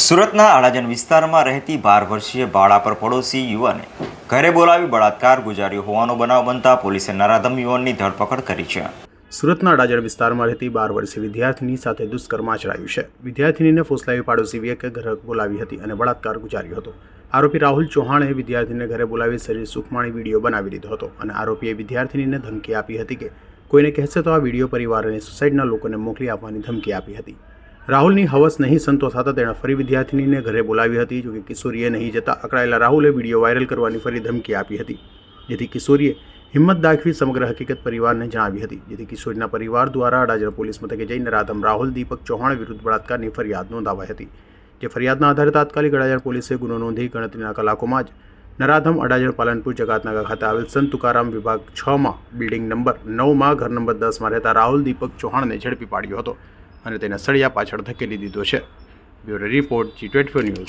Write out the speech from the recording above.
સુરતના અડાજણ વિસ્તારમાં રહેતી બાર વર્ષીય બાળા પર પડોશી યુવાને ઘરે બોલાવી બળાત્કાર ગુજાર્યો હોવાનો બનાવ બનતા પોલીસે નરાધમ યુવાનની ધરપકડ કરી છે. સુરતના અડાજણ વિસ્તારમાં રહેતી બાર વર્ષીય વિદ્યાર્થીની સાથે દુષ્કર્મ આચરાયું છે. વિદ્યાર્થીનીને ફોસલાવી પાડોશી વ્યક્તિએ ઘરે બોલાવી હતી અને બળાત્કાર ગુજાર્યો હતો. આરોપી રાહુલ ચૌહાણે વિદ્યાર્થીને ઘરે બોલાવી શરીર સુખમાણી વીડિયો બનાવી દીધો હતો અને આરોપીએ વિદ્યાર્થીનીને ધમકી આપી હતી કે કોઈને કહેશે તો આ વીડિયો પરિવાર અને સોસાયટીના લોકોને મોકલી આપવાની ધમકી આપી હતી. રાહુલની હવસ નહીં સંતોષાતા તેણે ફરી વિદ્યાર્થીનીને ઘરે બોલાવી હતી, જોકે કિશોરીએ નહીં જતા અકળાયેલા રાહુલે વીડિયો વાયરલ કરવાની ફરી ધમકી આપી હતી. જેથી કિશોરીએ હિંમત દાખવી સમગ્ર હકીકત પરિવારને જણાવી હતી. જેથી કિશોરીના પરિવાર દ્વારા અડાજણ પોલીસ મથકે જઈ નરાધમ રાહુલ, દીપક ચૌહાણ વિરુદ્ધ બળાત્કારની ફરિયાદ નોંધાવાઈ હતી. જે ફરિયાદના આધારે તાત્કાલિક અડાજણ પોલીસે ગુનો નોંધી ગણતરીના કલાકોમાં જ નરાધમ અડાજણ પાલનપુર જગાતનગર ખાતે આવેલ સંત તુકારામ વિભાગ છમાં બિલ્ડિંગ નંબર નવમાં ઘર નંબર દસમાં રહેતા રાહુલ, દીપક ચૌહાણને ઝડપી પાડ્યો હતો. અને તેને સળિયા પાછળ ધકેલી દીધો છે. Bureau report G twenty news.